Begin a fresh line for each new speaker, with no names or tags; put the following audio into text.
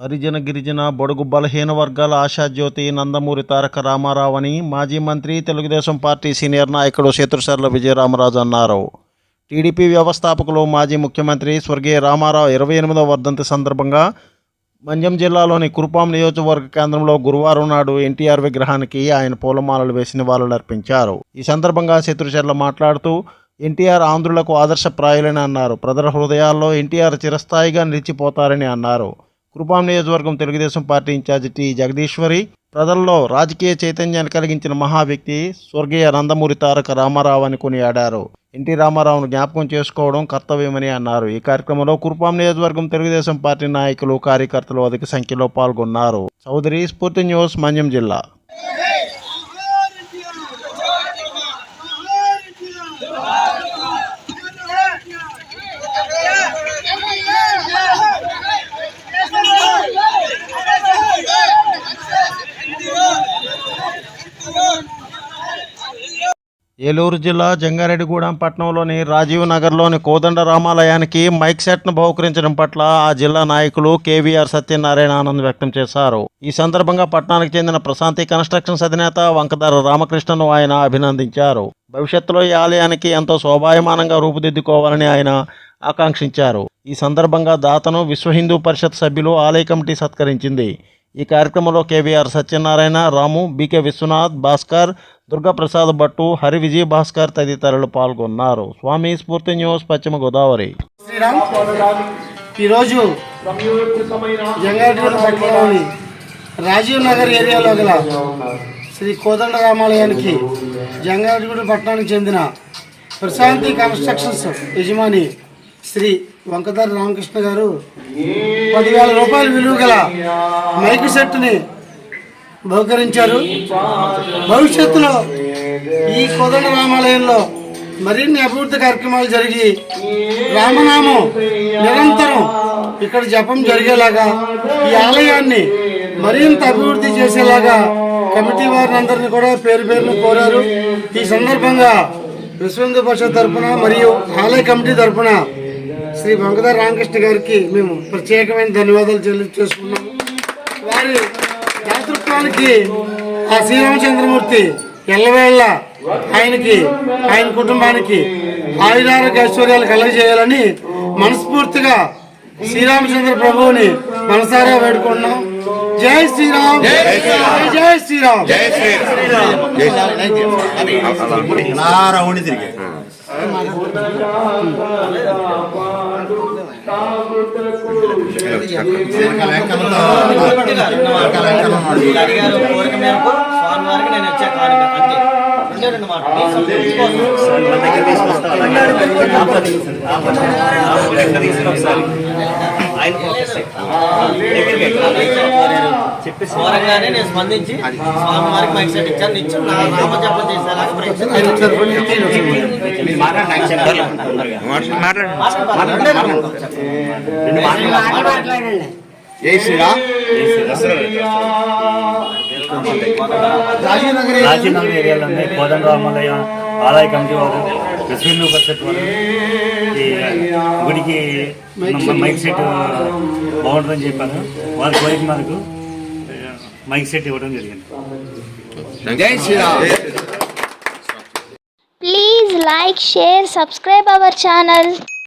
హరిజన గిరిజన బడుగు బలహీన వర్గాల ఆశాజ్యోతి నందమూరి తారక రామారావు అని మాజీ మంత్రి తెలుగుదేశం పార్టీ సీనియర్ నాయకుడు శత్రుశర్ల విజయరామరాజు అన్నారు. టీడీపీ వ్యవస్థాపకులు మాజీ ముఖ్యమంత్రి స్వర్గీయ రామారావు ఇరవై ఎనిమిదవ వర్ధంతి సందర్భంగా మంజం జిల్లాలోని కురుపాం నియోజకవర్గ కేంద్రంలో గురువారం నాడు ఎన్టీఆర్ విగ్రహానికి ఆయన పూలమాలలు వేసి నివాళులర్పించారు ఈ సందర్భంగా శత్రుచర్ల మాట్లాడుతూ ఎన్టీఆర్ ఆంధ్రులకు ఆదర్శప్రాయులని అన్నారు. ప్రజల హృదయాల్లో ఎన్టీఆర్ చిరస్థాయిగా నిలిచిపోతారని అన్నారు. కురుపాం నియోజకవర్గం Telugu Desam party in charge T Jagadeeswari. ప్రజల్లో రాజకీయ చైతన్యాన్ని కలిగించిన మహా వ్యక్తి స్వర్గీయ నందమూరి తారక రామారావు అని కొనియాడారు. ఎన్టీ రామారావును జ్ఞాపకం చేసుకోవడం కర్తవ్యమని అన్నారు. ఈ కార్యక్రమంలో కురుపాం నియోజకవర్గం తెలుగుదేశం పార్టీ నాయకులు కార్యకర్తలు అధిక సంఖ్యలో పాల్గొన్నారు. చౌదరి స్ఫూర్తి న్యూస్ మన్యం జిల్లా. ఏలూరు జిల్లా జంగారెడ్డిగూడెం పట్టణంలోని రాజీవ్ నగర్లోని కోదండ రామాలయానికి మైక్ సెట్ను బహుకరించడం పట్ల ఆ జిల్లా నాయకులు కేవీఆర్ సత్యనారాయణ ఆనందం వ్యక్తం చేశారు. ఈ సందర్భంగా పట్టణానికి చెందిన ప్రశాంతి కన్స్ట్రక్షన్స్ అధినేత వంకదార రామకృష్ణను ఆయన అభినందించారు. భవిష్యత్తులో ఈ ఆలయానికి ఎంతో శోభాయమానంగా రూపుదిద్దుకోవాలని ఆయన ఆకాంక్షించారు. ఈ సందర్భంగా దాతను విశ్వ హిందూ పరిషత్ సభ్యులు ఆలయ కమిటీ సత్కరించింది. ఈ కార్యక్రమంలో కేవీఆర్ సత్యనారాయణ రాము బీకే విశ్వనాథ్ భాస్కర్ దుర్గాప్రసాద్ భట్టు హరి విజయ్ భాస్కర్ తదితరులు పాల్గొన్నారు. స్వామి స్ఫూర్తి న్యూస్ పశ్చిమ గోదావరి.
ఈరోజు రాజీవ్ నగర్ ఏరియాలో గల శ్రీ కోదండ రామాలయానికి జంగారెడ్డిగూడ పట్టణానికి చెందిన ప్రశాంతి కన్స్ట్రక్షన్స్ యజమాని శ్రీ వంకదారి రామకృష్ణ గారు పదివేల రూపాయల విలువ గల మైక్ సెట్ని బహుకరించారు. భవిష్యత్తులో ఈ కోదండ రామాలయంలో మరిన్ని అభివృద్ధి కార్యక్రమాలు జరిగి రామనామం నిరంతరం ఇక్కడ జపం జరిగేలాగా ఈ ఆలయాన్ని మరింత అభివృద్ధి చేసేలాగా కమిటీ వారిని అందరినీ కూడా పేరు పేరును కోరారు. ఈ సందర్భంగా విశ్వ హిందూ పరిషత్ తరఫున మరియు ఆలయ కమిటీ తరఫున శ్రీ వంకదార రామకృష్ణ గారికి మేము ప్రత్యేకమైన ధన్యవాదాలు చెల్లించేసుకున్నాము వారి దాతృత్వానికి ఆ శ్రీరామచంద్రమూర్తి ఎల్లవేళ్ళ ఆయనకి ఆయన కుటుంబానికి ఆయురారోగ్య ఐశ్వర్యాలు కలగజేయాలని మనస్ఫూర్తిగా శ్రీరామచంద్ర ప్రభువుని మనసారా వేడుకుంటున్నాం. జై శ్రీరామ్. జై శ్రీరామ్.
రౌండ్ తిరిగి
అడిగారు కోరిక మేరకు స్వామివారికి నేను వచ్చే కానుక అంతే రెండే రెండు మాటలు ఘోరంగానే నేను స్పందించి మైక్ సెట్ ఇచ్చాను. నిత్యం నా నామజపం చేసేలాగా
జై శ్రీరామ్.
రాజీనగర్ ఏరియాలోని కోదండరామలయ ఆలయ కమిటీ వారు విశ్వ పరిషత్ వారు మ- మైక్ సెట్ బాగుంటుందని చెప్పారు వారి కోరిక మేరకు మైక్ సెట్ ఇవ్వడం జరిగింది.
జై Sriram.
Please like, share, subscribe our channel.